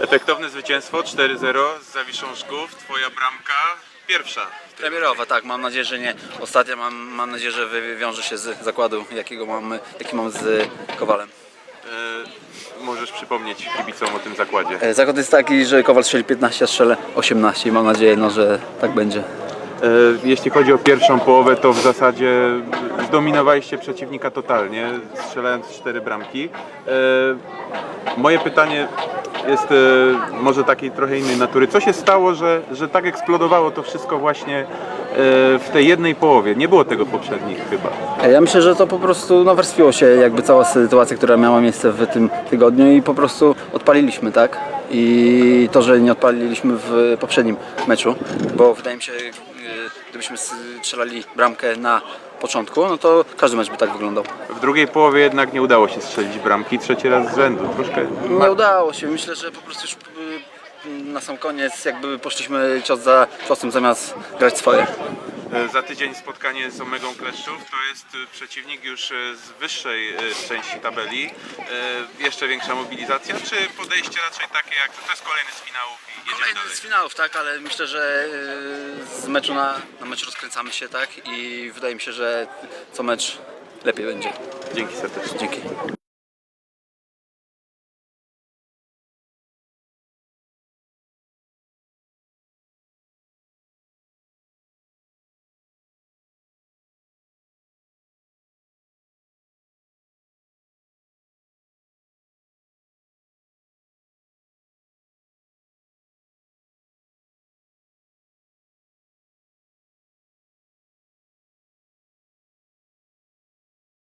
Efektowne zwycięstwo 4-0 z Zawiszą Szków. Twoja bramka pierwsza. Premierowa, tak. Mam nadzieję, że nie ostatnia. Mam, mam nadzieję, że wywiąże się z zakładu, jakiego mamy, jaki mam z Kowalem. E, możesz przypomnieć kibicom o tym zakładzie. E, Zakład jest taki, że Kowal strzeli 15, a strzelę 18 i mam nadzieję, no, że tak będzie. E, Jeśli chodzi o pierwszą połowę, to w zasadzie zdominowaliście przeciwnika totalnie, strzelając cztery bramki. E, Moje pytanie jest e, może takiej trochę innej natury. Co się stało, że, że tak eksplodowało to wszystko właśnie w tej jednej połowie? Nie było tego w poprzednich chyba. E, Ja myślę, że to po prostu nawarstwiło się jakby cała sytuacja, która miała miejsce w tym tygodniu i po prostu odpaliliśmy, tak? I to, że nie odpaliliśmy w poprzednim meczu, bo wydaje mi się, e, gdybyśmy strzelali bramkę na początku, no to każdy mecz by tak wyglądał. W drugiej połowie jednak nie udało się strzelić bramki, trzeci raz z rzędu. Troszkę Nie udało się. Myślę, że po prostu już na sam koniec jakby poszliśmy cios za ciosem zamiast grać swoje. E, Za tydzień spotkanie z Omegą Kleszczów. To jest e, przeciwnik już e, z wyższej części tabeli. Jeszcze większa mobilizacja, czy podejście raczej takie jak to jest kolejny z finałów Kolejny dalej? z finałów, tak, ale myślę, że z meczu na, na mecz rozkręcamy się, tak i wydaje mi się, że co mecz lepiej będzie. Dzięki serdecznie. Dzięki.